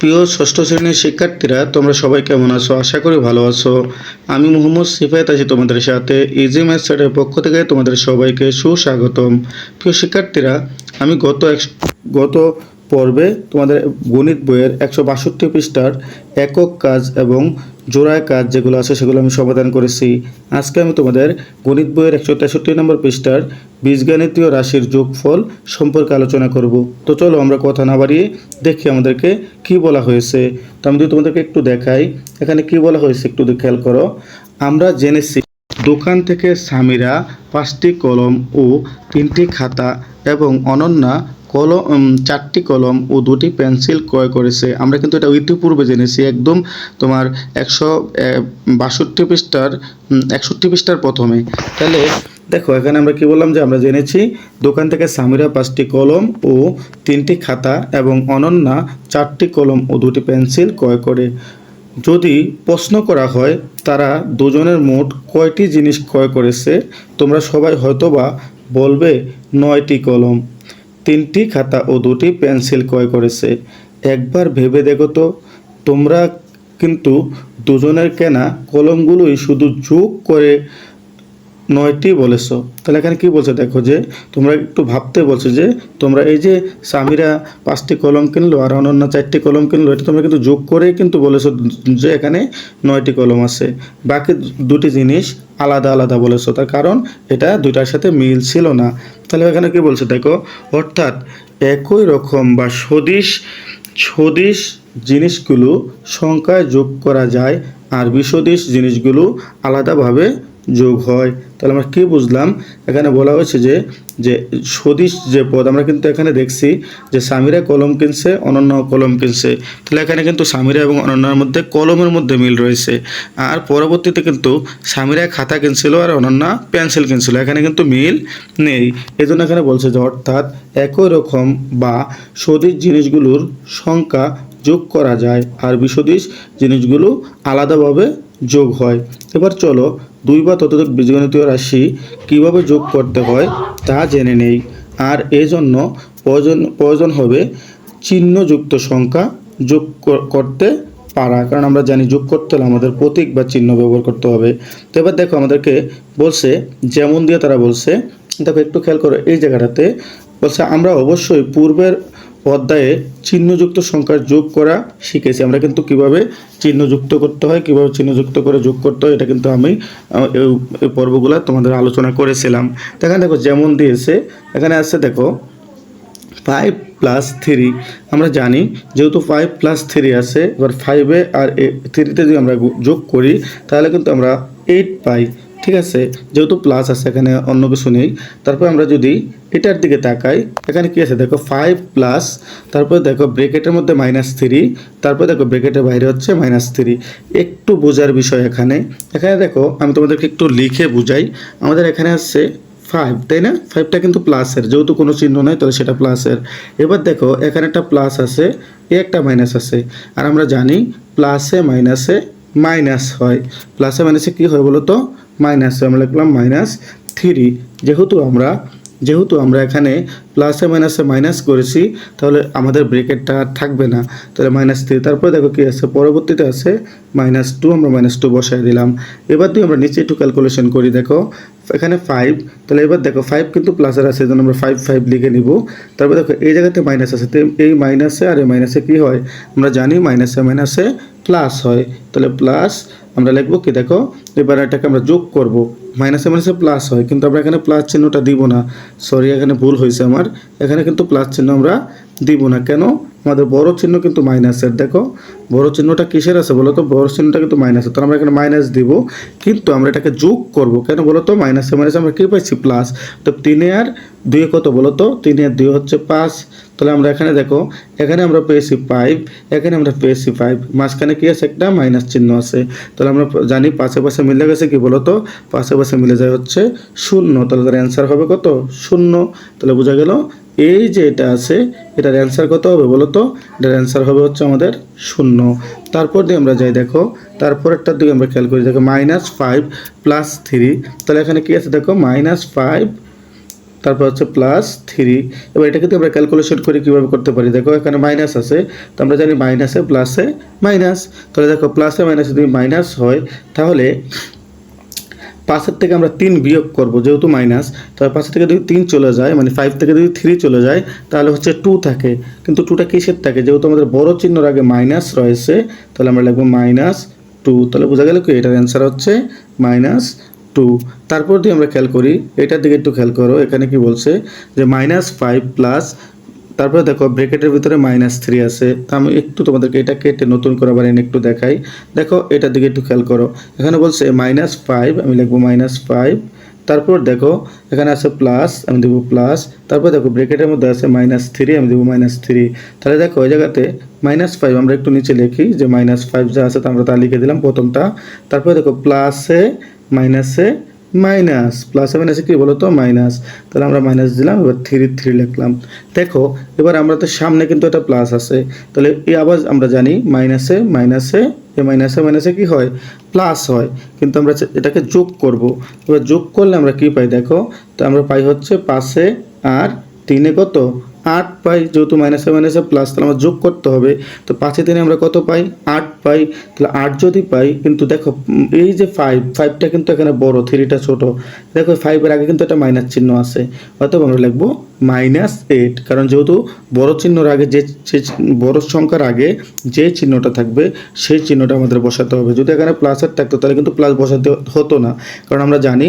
প্রিয় ষষ্ঠ শ্রেণির শিক্ষার্থীরা, তোমরা সবাই কেমন আছো? আশা করি ভালো আছো। আমি মোহাম্মদ সিফায়েত আছি তোমাদের সাথে। ইজি ম্যাথ স্যারের পক্ষ থেকে তোমাদের সবাইকে সুস্বাগতম। প্রিয় শিক্ষার্থীরা, আমি গত এক, গত পর্বে তোমাদের গণিত বইয়ের একশো বাষট্টি পৃষ্ঠার একক কাজ এবং জোড়ায় কাজ যেগুলো আছে সেগুলো আমি সমাধান করেছি। আজকে আমি তোমাদের গণিত বইয়ের একশো তেষট্টি নম্বর পৃষ্ঠার বীজগণিতীয় রাশির যোগফল সম্পর্কে আলোচনা করব। তো চলো আমরা কথা না বাড়িয়ে দেখি আমাদেরকে কি বলা হয়েছে। তো আমি যদি তোমাদেরকে একটু দেখাই, এখানে কি বলা হয়েছে একটু খেয়াল করো। আমরা জেনেছি দোকান থেকে সামিরা পাঁচটি কলম ও তিনটি খাতা এবং অনন্যা কলম চারটি কলম ও দুটি পেন্সিল ক্রয় করেছে। আমরা কিন্তু এটা ইতিপূর্বে জেনেছি, একদম তোমার একশো বাষট্টি পৃষ্ঠার একষট্টি পৃষ্ঠার প্রথমে। তাহলে দেখো, এখানে আমরা কি বললাম যে আমরা জেনেছি, দোকান থেকে সামিরা পাঁচটি কলম ও তিনটি খাতা এবং অনন্যা চারটি কলম ও দুটি পেন্সিল ক্রয় করে। যদি প্রশ্ন করা হয়, তারা দুজনের মোট কয়টি জিনিস ক্রয় করেছে, তোমরা সবাই হয়তোবা বলবে নয়টি কলম। তিনটি খাতা ও দুটি পেন্সিল ক্রয় করেছে। একবার ভেবে দেখো তো, তোমরা কিন্তু দুজনের কেনা কলমগুলোই শুধু যোগ করে নয়টি বলেছ। তাহলে এখানে কি বলছে? দেখো যে, তোমরা একটু ভাবতে বলছো যে, তোমরা এই যে সামিরা পাঁচটি কলম কিনলো আর অনন্য চারটি কলম কিনলো, এটা তোমরা কিন্তু যোগ করেই কিন্তু বলেছ যে এখানে নয়টি কলম আছে। বাকি দুটি জিনিস আলাদা আলাদা বলেছ। তার কারণ এটা দুইটার সাথে মিল ছিল না। তাহলে এখানে কি বলছে? দেখো, অর্থাৎ একই রকম বা সদিশ সদিশ জিনিসগুলো সংখ্যায় যোগ করা যায় আর বিসদৃশ জিনিসগুলো আলাদাভাবে যোগ হয়। তাহলে আমরা কি বুঝলাম? এখানে বলা হয়েছে যে যে সদিশ যে পদ, আমরা কিন্তু এখানে দেখছি যে সামিরা কলম কিনছে, অনন্য কলম কিনছে। তাহলে এখানে কিন্তু সামিরা এবং অনন্যার মধ্যে কলমের মধ্যে মিল রয়েছে। আর পরবর্তীতে কিন্তু সামিরা খাতা কিনছিল আর অনন্যা পেন্সিল কিনছিল। এখানে কিন্তু মিল নেই। এই জন্য এখানে বলছে যে, অর্থাৎ একই রকম বা সদিশ জিনিসগুলোর সংখ্যা যোগ করা যায়। আর বিসদৃশ জিনিসগুলো আলাদাভাবে যোগ হয়। এবার চলো দুই বা ততোধিক বীজগণিতীয় রাশি কীভাবে যোগ করতে হয় তা জেনে নেই। আর এই জন্য প্রয়োজন প্রয়োজন হবে চিহ্নযুক্ত সংখ্যা যোগ কর- করতে পারা। কারণ আমরা জানি যোগ করতে হলে আমাদের প্রতীক বা চিহ্ন ব্যবহার করতে হবে। তো এবার দেখো আমাদেরকে বলছে, যেমন দিয়ে তারা বলছে, দেখো একটু খেয়াল করো, এই জায়গাটাতে বলছে, আমরা অবশ্যই পূর্বের অধ্যায়ে চিহ্নযুক্ত সংখ্যার যোগ করা শিখেছি। আমরা কিন্তু কীভাবে চিহ্নযুক্ত করতে হয়, কীভাবে চিহ্নযুক্ত করে যোগ করতে হয়, এটা কিন্তু আমি এই- পর্বগুলো তোমাদের আলোচনা করেছিলাম। এখানে দেখো, যেমন দিয়েছে, এখানে আছে দেখো ফাইভ প্লাস থ্রি আমরা জানি, যেহেতু ফাইভ প্লাস থ্রি আছে, এবার ফাইভে আর থ্রিতে যদি আমরা যোগ করি, তাহলে কিন্তু আমরা এইট পাই, ঠিক আছে? যেহেতু প্লাস আছে, এখানে অন্য কিছু নেই। তারপর আমরা যদি এটার দিকে তাকাই, এখানে কি আছে? দেখো ফাইভ প্লাস তারপর দেখো ব্রেকেটের মধ্যে মাইনাস থ্রি তারপর দেখো ব্রেকেটের বাইরে হচ্ছে মাইনাস থ্রি একটু বোঝার বিষয় এখানে। এখানে দেখো, আমি তোমাদেরকে একটু লিখে বুঝাই। আমাদের এখানে আছে ফাইভ তাই না? ফাইভটা কিন্তু প্লাসের যেহেতু কোনো চিহ্ন নাই, তাহলে সেটা প্লাসের এবার দেখো, এখানে একটা প্লাস আছে, এ একটা মাইনাস আছে। আর আমরা জানি প্লাসে মাইনাসে মাইনাস হয়। প্লাসে মাইনাসে কী হয় বলো তো? মাইনাসে আমরা লিখলাম মাইনাস থ্রি যেহেতু আমরা যেহেতু আমরা এখানে প্লাসে মাইনাসে মাইনাস করেছি, তাহলে আমাদের ব্রেকেটটা থাকবে না। তাহলে মাইনাস থ্রি তারপরে দেখো কি আছে? পরবর্তীতে আছে মাইনাস টু আমরা মাইনাস টু বসাই দিলাম। এবার দিয়ে আমরা নিচে একটু ক্যালকুলেশন করি, দেখো, এখানে ফাইভ তাহলে এবার দেখো ফাইভ কিন্তু প্লাসের আছে যেন আমরা ফাইভ ফাইভ লিখে নিব। তারপর দেখো এই জায়গাতে মাইনাস আছে এই মাইনাসে আর এই মাইনাসে কী হয়? আমরা জানি মাইনাসে মাইনাসে প্লাস হয়, তাহলে প্লাস আমরা লিখব কি দেখো, এবার এটাকে আমরা যোগ করব মাইনাসে মাইনাসে প্লাস হয়, কিন্তু আমরা এখানে প্লাস চিহ্নটা দিব না। সরি এখানে ভুল হয়েছে আমার। এখানে কিন্তু প্লাস চিহ্ন আমরা দিব না। কেন? আমাদের বড় চিহ্ন কিন্তু মাইনাসের দেখো। বড় চিহ্নটা কিসের আছে বলো তো? বড় চিহ্নটা কিন্তু মাইনাসের তাহলে আমরা এখানে মাইনাস দিব। কিন্তু আমরা এটাকে যোগ করব। কেন বলো তো? মাইনাসে মাইনাসে আমরা কী পাইছি? প্লাস তো তিনে আর দুয়ে কত বলো তো? তিনে আর দুই হচ্ছে পাঁচ। তাহলে আমরা এখানে দেখো, এখানে আমরা পেয়েছি ফাইভ এখানে আমরা পেয়েছি ফাইভ মাঝখানে কি আছে একটা মাইনাস চিহ্ন আছে। তাহলে আমরা জানি পাশে পাশে মিলে গেছে কি বলো তো পাশে পাশে মিলে যায় হচ্ছে শূন্য, তাহলে তার অ্যান্সার হবে কত? শূন্য। তাহলে বোঝা গেল এই যে এটা আছে, এটার অ্যান্সার কত হবে বলো তো এটার অ্যান্সার হবে হচ্ছে আমাদের শূন্য। তারপর দিয়ে আমরা যাই দেখো, তারপরেরটার দিকে আমরা খেয়াল করি, দেখো মাইনাস ফাইভ প্লাস থ্রি তাহলে এখানে কি আছে দেখো? মাইনাস ফাইভ তারপর হচ্ছে প্লাস থ্রি এবার এটা কিন্তু আমরা ক্যালকুলেশন করে কীভাবে করতে পারি? দেখো এখানে মাইনাস আছে, তো আমরা জানি মাইনাসে প্লাসে মাইনাস তাহলে দেখো প্লাসে মাইনাসে যদি মাইনাস হয়, তাহলে পাঁচের থেকে আমরা তিন বিয়োগ করব যেহেতু মাইনাস তাহলে পাঁচের থেকে যদি তিন চলে যায় মানে ফাইভ থেকে যদি থ্রি চলে যায়, তাহলে হচ্ছে টু থাকে। কিন্তু টুটা কিসের থাকে? যেহেতু আমাদের বড় চিহ্নর আগে মাইনাস রয়েছে, তাহলে আমরা লিখব মাইনাস টু তাহলে বোঝা গেল কি? এটার অ্যান্সার হচ্ছে মাইনাস টু তারপর দিয়ে আমরা খেয়াল করি, এটার দিকে একটু খেয়াল করো, এখানে কি বলছে যে মাইনাস ফাইভ প্লাস তারপরে দেখো ব্রেকেটের ভিতরে মাইনাস থ্রি আছে। আমি একটু তোমাদেরকে এটা কেটে নতুন করে আবার এনে একটু দেখাই। দেখো, এটার দিকে একটু খেয়াল করো। এখানে বলছে মাইনাস ফাইভ আমি লিখব মাইনাস ফাইভ তারপর দেখো, এখানে আছে প্লাস আমি দেবো প্লাস তারপর দেখো ব্রেকেটের মধ্যে আছে মাইনাস থ্রি আমি দেবো মাইনাস থ্রি তাহলে দেখো ওই জায়গাতে মাইনাস ফাইভ আমরা একটু নিচে লিখি যে মাইনাস ফাইভ যা আছে তা আমরা তা লিখে দিলাম প্রথমটা। তারপরে দেখো প্লাসে মাইনাসে মাইনাস প্লাসে মাইনাসে কী বলো তো মাইনাস তাহলে আমরা মাইনাস দিলাম, এবার থ্রি থ্রি লিখলাম। দেখো, এবার আমরা তো সামনে কিন্তু একটা প্লাস আছে। তাহলে এই আবার আমরা জানি মাইনাসে মাইনাসে এ মাইনাসে মাইনাসে কি হয়? প্লাস হয়। কিন্তু আমরা এটাকে যোগ করব। এবার যোগ করলে আমরা কি পাই? দেখো, তো আমরা পাই হচ্ছে পাশে আর তিনে কত? আট পাই যেহেতু মাইনাসে মাইনাসে প্লাস তাহলে আমরা যোগ করতে হবে। তো পাঁচে তিনে আমরা কত পাই? আট পাই। তাহলে আট যদি পাই, কিন্তু দেখো, এই যে ফাইভ ফাইভটা কিন্তু এখানে বড়, থ্রিটা ছোট। দেখো ফাইভের আগে কিন্তু একটা মাইনাস চিহ্ন আছে। অতএব আমরা লিখব মাইনাস এইট কারণ যেহেতু বড় চিহ্নর আগে যে বড় সংখ্যার আগে যে চিহ্নটা থাকবে, সেই চিহ্নটা আমাদের বসাতে হবে। যদি এখানে প্লাসের থাকতো, তাহলে কিন্তু প্লাস বসাতে হতো না। কারণ আমরা জানি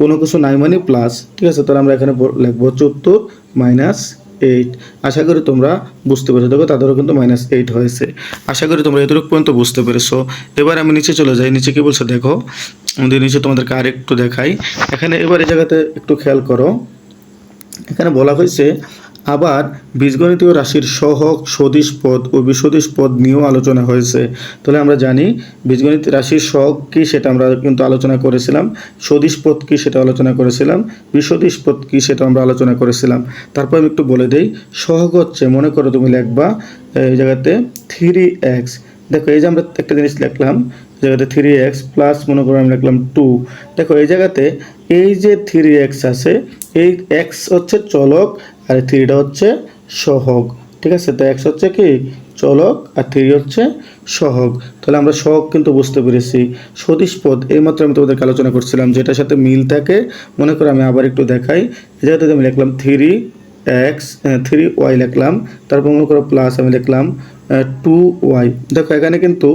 কোনো কিছু নাই মানে প্লাস ঠিক আছে? তাহলে আমরা এখানে লিখব চুয়াত্তর মাইনাস এইট আশা করি তোমরা বুঝতে পেরেছ। দেখো, তাদেরও কিন্তু মাইনাস এইট হয়েছে। আশা করি তোমরা এতটুকু পর্যন্ত বুঝতে পেরেছ। এবার আমি নিচে চলে যাই। নিচে কি বলছো? দেখো দিয়ে নিচে তোমাদেরকে আরেকটু দেখাই। এখানে এবার এই জায়গাতে একটু খেয়াল করো। এখানে বলা হয়েছে আবার বীজগণিতীয় রাশির সহগ, সদিশ পদ ও বিসদিশ পদ নিয়েও আলোচনা হয়েছে। তাহলে আমরা জানি বীজগণিত রাশির সহগ কী সেটা আমরা কিন্তু আলোচনা করেছিলাম, সদিশ পদ কী সেটা আলোচনা করেছিলাম, বিসদিশ পদ কী সেটা আমরা আলোচনা করেছিলাম। তারপর আমি একটু বলে দিই, সহগ হচ্ছে, মনে করো তুমি লিখবা, এই জায়গাতে থ্রি এক্স দেখো, এই যে আমরা একটা জিনিস লিখলাম জায়গাতে থ্রি এক্স প্লাস মনে করো আমি লিখলাম টু দেখো, এই জায়গাতে এই যে থ্রি এক্স আছে, এই এক্স হচ্ছে চলক আর থ্রিটা হচ্ছে সহগ, ঠিক আছে? তো এক্স হচ্ছে কি? চলক, আর থ্রি হচ্ছে সহগ। তাহলে আমরা সহগ কিন্তু বুঝতে পেরেছি। সদিশ পদ এইমাত্র আমি তোমাদেরকে আলোচনা করছিলাম, যেটার সাথে মিল থাকে। মনে করো আমি আবার একটু দেখাই। জায়গাতে আমি লিখলাম থ্রি এক্স থ্রি ওয়াই লিখলাম। তারপর মনে করো প্লাস আমি লিখলাম টু ওয়াই দেখো এখানে কিন্তু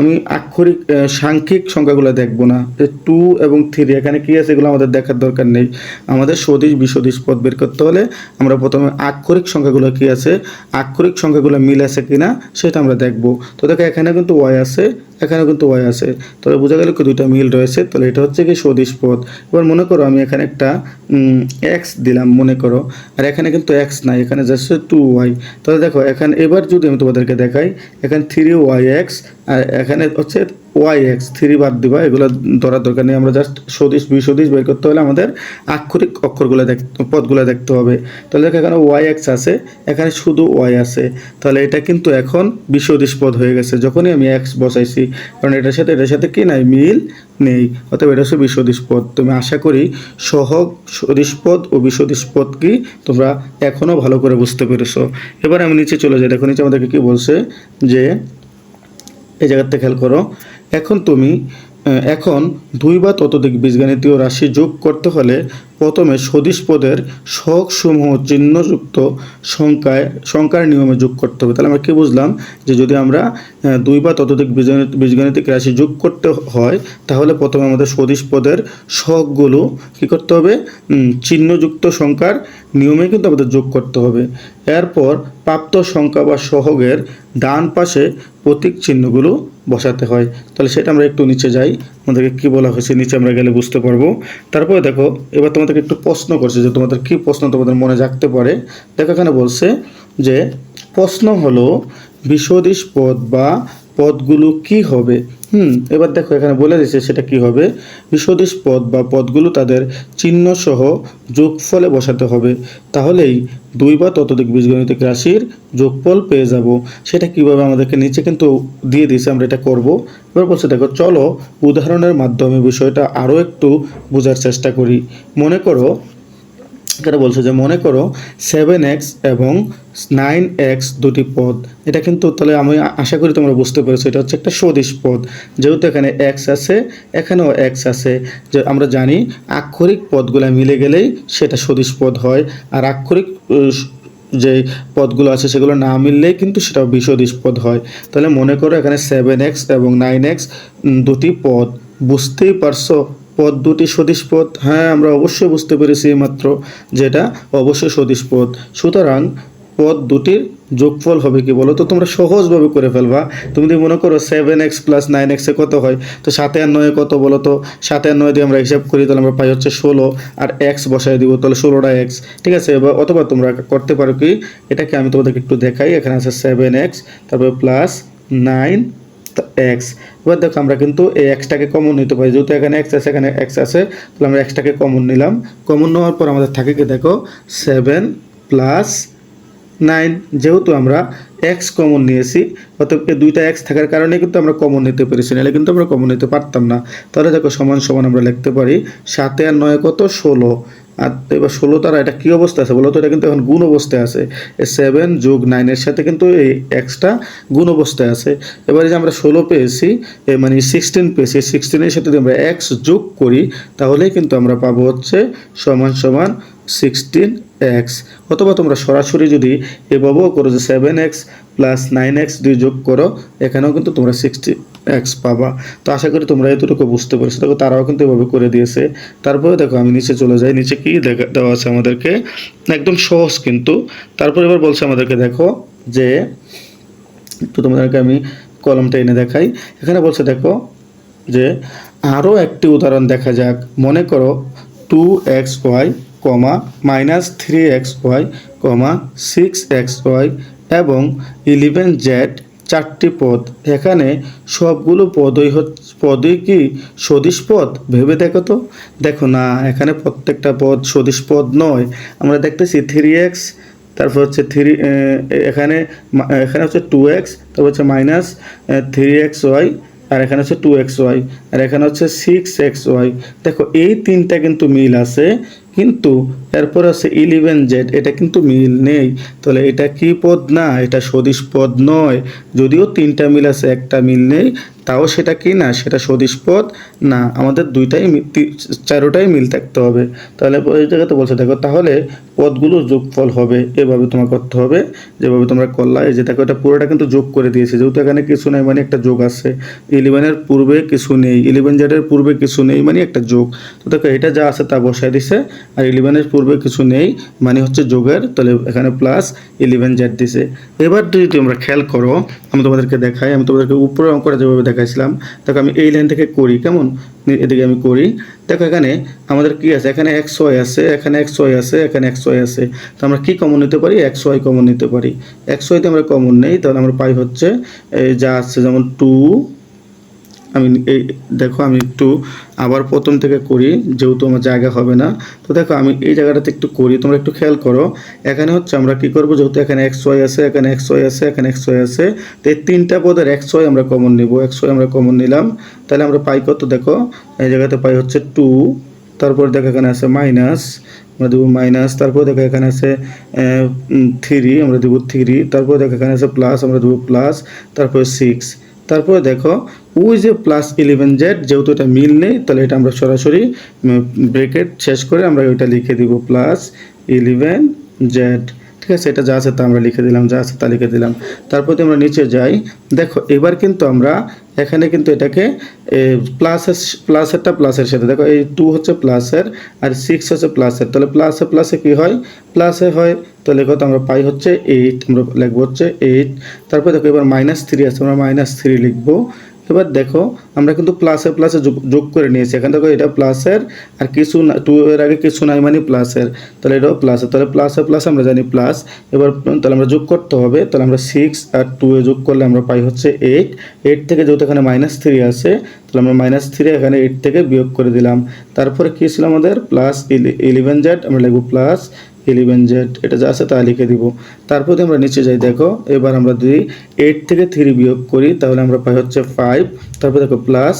আমি আক্ষরিক সাংখ্যিক সংখ্যাগুলো দেখব না। যে টু এবং থ্রি, এখানে কী আছে এগুলো আমাদের দেখার দরকার নেই। আমাদের সদিশ, বিসদিশ পদ বের করতে হলে আমরা প্রথমে আক্ষরিক সংখ্যাগুলো কী আছে, আক্ষরিক সংখ্যাগুলো মিল আছে কি না সেটা আমরা দেখব। তো দেখো এখানে কিন্তু ওয়াই আছে এখানে কিন্তু ওয়াই আছে। তাহলে বোঝা গেল কি দুইটা মিল রয়েছে, তাহলে এটা হচ্ছে কি সদিশ পদ। এবার মনে করো, আমি এখানে একটা এক্স দিলাম, মনে করো। আর এখানে কিন্তু এক্স নাই, এখানে জাস্ট টু ওয়াই তাহলে দেখো, এখানে, এবার যদি আমি তোমাদেরকে দেখাই, এখানে থ্রি ওয়াই এক্স এখানে হচ্ছে ওয়াই এক্স থ্রি বাদ দিবা, এগুলো ধরার দরকার নেই। আমরা জাস্ট সদিশ, বিসদিশ বের করতে হলে আমাদের আক্ষরিক অক্ষরগুলো দেখ, পদগুলো দেখতে হবে। তাহলে দেখো এখানে ওয়াই এক্স আছে, এখানে শুধু ওয়াই আছে। তাহলে এটা কিন্তু এখন বিসদিশ পদ হয়ে গেছে। যখনই আমি এক্স বসাইছি, কারণ এটার সাথে এটার সাথে কি নাই? মিল নেই। অতএব এটা হচ্ছে বিসদিশ পদ। তুমি আশা করি সহগ, সদিশ পদ ও বিসদিশ পদ কি তোমরা এখনও ভালো করে বুঝতে পেরেছ। এবার আমি নিচে চলে যাই। দেখো নিচে আমাদেরকে কি বলছে যে এই জায়গাতে খেয়াল করো, এখন তুমি এখন দুই বা ততোধিক বীজগাণিতীয় রাশি যোগ করতে হলে প্রথমে সদিশ পদের শখ সমূহ চিহ্নযুক্ত সংখ্যায়, সংখ্যার নিয়মে যোগ করতে হবে। তাহলে আমরা কী বুঝলাম? যে যদি আমরা দুই বা ততোধিক বীজগণিত বীজগণিতিক রাশি যোগ করতে হয়, তাহলে প্রথমে আমাদের সদিশ পদের শখগুলো কী করতে হবে? চিহ্নযুক্ত সংখ্যার নিয়মে কিন্তু আমাদের যোগ করতে হবে। এরপর প্রাপ্ত সংখ্যা বা সহগের ডান পাশে প্রতীক চিহ্নগুলো বসাতে হয়। তাহলে সেটা আমরা একটু নিচে যাই। আমাদেরকে কী বলা হয়েছে? নিচে আমরা গেলে বুঝতে পারব। তারপরে দেখো, এবার তোমাদেরকে একটু প্রশ্ন করছে যে তোমাদের কি প্রশ্ন তোমাদের মনে রাখতে পারে? দেখো এখানে বলছে যে প্রশ্ন হলো বিশদিশ পদ বা পদগুলো কি হবে? হুম, এবার দেখো এখানে বলে দিচ্ছে সেটা কি হবে? বিসদিশ পদ বা পদগুলো তাদের চিহ্ন সহ যোগফলে বসাতে হবে। তাহলেই দুই বা ততোধিক বীজগণিতিক রাশির যোগফল পেয়ে যাব। সেটা কীভাবে আমাদেরকে নিচে কিন্তু দিয়ে দিয়েছে, আমরা এটা করব। এবার বলছে, দেখো, চলো উদাহরণের মাধ্যমে বিষয়টা আরও একটু বোঝার চেষ্টা করি। মনে করো এখানে বলছে যে, মনে করো সেভেন এক্স এবং নাইন এক্স দুটি পদ। এটা কিন্তু তাহলে আমি আশা করি তোমরা বুঝতে পেরেছ, এটা হচ্ছে একটা সদিশ পদ। যেহেতু এখানে এক্স আছে, এখানেও এক্স আছে। যে আমরা জানি আক্ষরিক পদগুলো মিলে গেলেই সেটা সদিশ পদ হয়। আর আক্ষরিক যে পদগুলো আছে সেগুলো না মিললেই কিন্তু সেটা বিষদিশ পদ হয়। তাহলে মনে করো এখানে সেভেন এক্স এবং নাইন এক্স দুটি পদ। বুঝতেই পারছ? পদ দুটি সদিশ পদ হ্যাঁ আমরা অবশ্যই বুঝতে পেরেছি মাত্র যেটা অবশ্যই সদিশ পদ সুতরাং পদ দুটির যোগফল হবে কি বলো তো? তোমরা সহজভাবে করে ফেলবা। তুমি যদি মনে করো সেভেন এক্স প্লাস নাইন এক্সে কত হয়? তো সাতে আর নয়ে কত বলো তো? সাতে আর নয় দিয়ে আমরা হিসাব করি, তাহলে আমরা পাই হচ্ছে ষোলো। আর এক্স বসাই দিব, তাহলে ষোলোটা এক্স ঠিক আছে? এবার অথবা তোমরা করতে পারো কি? এটাকে আমি তোমাদেরকে একটু দেখাই। এখানে আছে সেভেন এক্স তারপরে প্লাস নাইন এক্স এবার দেখো আমরা কিন্তু এই এক্সটাকে কমন নিতে পারি। যেহেতু এখানে এক্স আছে, এখানে এক্স আছে, তাহলে আমরা এক্সটাকে কমন নিলাম। কমন নেওয়ার পর আমাদের থাকে কি দেখো? সেভেন প্লাস নাইন যেহেতু আমরা এক্স কমন নিয়েছি, অতএব এই দুইটা এক্স থাকার কারণে কিন্তু আমরা কমন নিতে পেরেছি, নাহলে কিন্তু আমরা কমন নিতে পারতাম না। তাহলে দেখো সমান সমান আমরা লিখতে পারি সাতে আর নয় কত? ষোলো। আর এবার ষোলো তারা, এটা কী অবস্থা আছে বলো তো? এটা কিন্তু এখন গুণ অবস্থায় আছে। সেভেন যোগ নাইনের সাথে কিন্তু এই এক্সটা গুণ অবস্থায় আছে। এবারে যে আমরা ষোলো পেয়েছি মানে সিক্সটিন পেয়েছি সিক্সটিনের সাথে যদি আমরা এক্স যোগ করি, তাহলেই কিন্তু আমরা পাবো হচ্ছে সমান সমান সিক্সটিন এক্স অথবা তোমরা সরাসরি যদি এভাবেও করো যে seven X plus nine X দুই যোগ করো, এখানেও কিন্তু তোমরা সিক্সটি এক্স পাবা। তো আশা করি তোমরা এতটুকু বুঝতে পেরেছ। দেখো, তারাও কিন্তু এভাবে করে দিয়েছে। তারপরে দেখো, আমি নিচে চলে যাই। নিচে কি দেখা, দেওয়া আছে আমাদেরকে? একদম সহজ কিন্তু। তারপর এবার বলছে আমাদেরকে, দেখো, যে একটু তোমাদেরকে আমি কলমটা এনে দেখাই। এখানে বলছে, দেখো, যে আরও একটি উদাহরণ দেখা যাক। মনে করো two X Y comma minus three X Y comma six X Y এবং ইলেভেন জেড চারটি পদ। এখানে সবগুলো পদই পদই কি সদিশ পদ? ভেবে দেখো তো। দেখো না, এখানে প্রত্যেকটা পদ সদিশ পদ নয়। আমরা দেখতেছি থ্রি এক্স, তারপর হচ্ছে থ্রি এখানে এখানে হচ্ছে টু এক্স, তারপর হচ্ছে মাইনাস থ্রি এক্স ওয়াই, আর এখানে হচ্ছে টু এক্স ওয়াই, আর এখানে হচ্ছে সিক্স এক্স ওয়াই। দেখো, এই তিনটা কিন্তু মিল আছে। কিন্তু এরপর আছে ইলেভেন জেড এটা কিন্তু মিল নেই। তাহলে এটা কি পদ? না, এটা সদিশ পদ নয়। যদিও তিনটা মিল আছে, একটা মিল নেই। তাও সেটা কি? না, সেটা সদিশ পদ। না, আমাদের দুইটাই চারোটাই মিল থাকতে হবে। তাহলে এই জায়গাতে বলছে, দেখো, তাহলে পদগুলোর যোগফল হবে, এভাবে তোমার করতে হবে, যেভাবে তোমরা করলা, এই যে দেখো, এটা পুরোটা কিন্তু যোগ করে দিয়েছে। যেহেতু এখানে কিছু নেই মানে একটা যোগ আছে। ইলেভেনের পূর্বে কিছু নেই ইলেভেন জেডের পূর্বে কিছু নেই মানে একটা যোগ। তো দেখো, এটা যা আছে তা বসায় দিছে, আর ইলেভেনের পূর্বে কিছু নেই মানে হচ্ছে যোগের, তাহলে এখানে প্লাস ইলেভেন জেড দিছে। এবার যদি তোমরা খেয়াল করো, আমি তোমাদেরকে দেখাই, আমি তোমাদেরকে উপরে অঙ্কটা যেভাবে দেখাইছিলাম। দেখো আমি এই লাইন থেকে করি, কেমন? এদিকে আমি করি। দেখো এখানে আমাদের কি আছে? এখানে এক ছয় আছে, এখানে এক ছয় আছে, এখানে এক ছয় আছে। তো আমরা কি কমন নিতে পারি? এক ছয় কমন নিতে পারি। এক ছয়তে আমরা কমন নেই, তাহলে আমরা পাই হচ্ছে যা আছে যেমন টু আমি এই দেখো আমি একটু আবার প্রথম থেকে করি, যেহেতু আমার জায়গা হবে না। তো দেখো আমি এই জায়গাটাতে একটু করি, তোমরা একটু খেয়াল করো। এখানে হচ্ছে আমরা কি করব, যেহেতু এখানে এক্স ওয়াই আছে, এখানে এক্স ওয়াই আছে, এখানে এক্স ওয়াই আছে, তো এই তিনটা পদের এক্স ওয়াই আমরা কমন নিব। এক্স ওয়াই আমরা কমন নিলাম, তাহলে আমরা পাই কত দেখো? এই জায়গাতে পাই হচ্ছে টু তারপর দেখো এখানে আছে মাইনাস আমরা দেবো মাইনাস তারপর দেখো এখানে আছে থ্রি আমরা দেবো থ্রি তারপর দেখো এখানে আছে প্লাস আমরা দেবো প্লাস তারপর সিক্স তারপরে দেখো, ওই যে প্লাস ইলেভেন জেড যেহেতু এটা মিল নেই, তাহলে এটা আমরা সরাসরি ব্রেকেট শেষ করে আমরা ওইটা লিখে দিব প্লাস ইলেভেন জেড ঠিক আছে, এটা যা আছে তা আমরা লিখে দিলাম, যা আছে তা লিখে দিলাম। তারপর আমরা নিচে যাই, দেখো, এবার কিন্তু আমরা এখানে কিন্তু এটাকে প্লাসের প্লাসেরটা প্লাসের সাথে। দেখো, এই টু হচ্ছে প্লাসের আর সিক্স হচ্ছে প্লাসের তাহলে প্লাসে প্লাসে কি হয়? প্লাসে হয় তাহলে কত আমরা পাই হচ্ছে এইট আমরা লিখব হচ্ছে এইট তারপর দেখো এবার মাইনাস থ্রি আছে, আমরা মাইনাস থ্রি লিখব। এবার দেখো, আমরা কিন্তু প্লাসে প্লাসে যোগ করে নিয়েছি। এখান থেকে এটা প্লাসের আর কিছু না টু এর আগে কিছু নাই মানে প্লাসের তাহলে এটাও প্লাসের তাহলে প্লাসে প্লাস আমরা জানি প্লাস এবার তাহলে আমরা যোগ করতে হবে। তাহলে আমরা সিক্স আর টু এ যোগ করলে আমরা পাই হচ্ছে এইট এইট থেকে যেহেতু এখানে মাইনাস থ্রি আছে, তাহলে আমরা মাইনাস থ্রি এখানে এইট থেকে বিয়োগ করে দিলাম। তারপরে কী ছিল আমাদের? প্লাস ইলেভেন জেড আমরা লিখব প্লাস ইলেভেন জেড এটা যা আছে তা লিখে দিব। তারপর আমরা নিচে যাই, দেখো, এবার আমরা যদি এইট থেকে থ্রি বিয়োগ করি, তাহলে আমরা পাই হচ্ছে ফাইভ তারপর দেখো প্লাস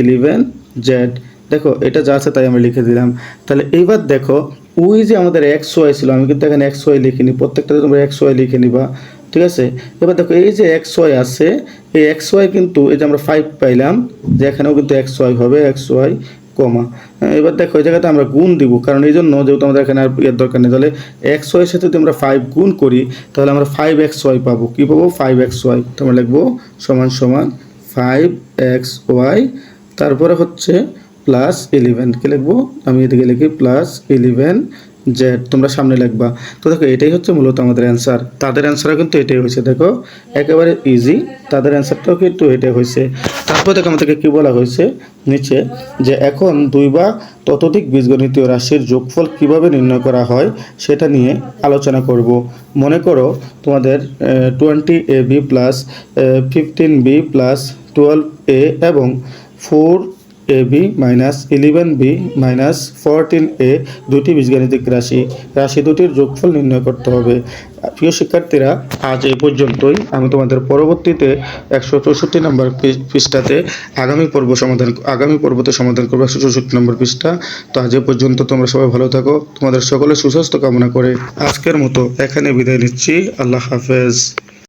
ইলেভেন জেড দেখো, এটা যা আছে তাই আমরা লিখে দিলাম। তাহলে এইবার দেখো, ওই যে আমাদের এক্স ওয়াই ছিল, আমি কিন্তু এখানে এক্স ওয়াই লিখিনি প্রত্যেকটাতে তোমরা এক্স ওয়াই লিখে নিবা, ঠিক আছে? এবার দেখো, এই যে এক্স ওয়াই আছে, এই এক্স ওয়াই কিন্তু এই যে আমরা ফাইভ পাইলাম, যে এখানেও কিন্তু এক্স ওয়াই হবে এক্স ওয়াই কমা। এবার দেখো, এই জায়গাতে আমরা গুণ দিব, কারণ এই জন্য যেহেতু আমাদের এখানে আর এর দরকার নেই, তাহলে এক্স ওয়াইয়ের সাথে যদি আমরা ফাইভ গুণ করি, তাহলে আমরা ফাইভ এক্স ওয়াই পাবো। কী পাবো? ফাইভ এক্স ওয়াই তো আমরা লিখব সমান সমান ফাইভ এক্স ওয়াই তারপরে হচ্ছে প্লাস ইলেভেন কী লিখব? আমি এদিকে লিখি প্লাস ইলেভেন জেড তোমরা সামনে লিখবা তো দেখো, এটাই হচ্ছে মূলত আমাদের অ্যান্সার তাদের অ্যান্সারও কিন্তু এটাই হয়েছে। দেখো, একেবারে ইজি তাদের অ্যান্সারটাও কিন্তু এটাই হয়েছে। তারপর দেখো, আমাদেরকে কী বলা হয়েছে? নিচে যে এখন দুই বা ততোধিক বীজগণিতীয় রাশির যোগফল কীভাবে নির্ণয় করা হয় সেটা নিয়ে আলোচনা করব। মনে করো, তোমাদের twenty A B plus fifteen B plus twelve A এবং four A B minus eleven B minus fourteen A দুটি বীজগাণিতিক রাশি। রাশি দুটির যোগফল নির্ণয় করতে হবে। প্রিয় শিক্ষার্থীরা, আজ এই পর্যন্তই। আমি তোমাদের পরবর্তীতে একশো চৌষট্টি নম্বর পৃষ্ঠাতে আগামী পর্ব সমাধান আগামী পর্বতে সমাধান করব একশো চৌষট্টি নম্বর পৃষ্ঠা। তো আজ এ পর্যন্ত তোমরা সবাই ভালো থাকো। তোমাদের সকলের সুস্বাস্থ্য কামনা করে আজকের মতো এখানে বিদায় নিচ্ছি। আল্লাহ হাফেজ।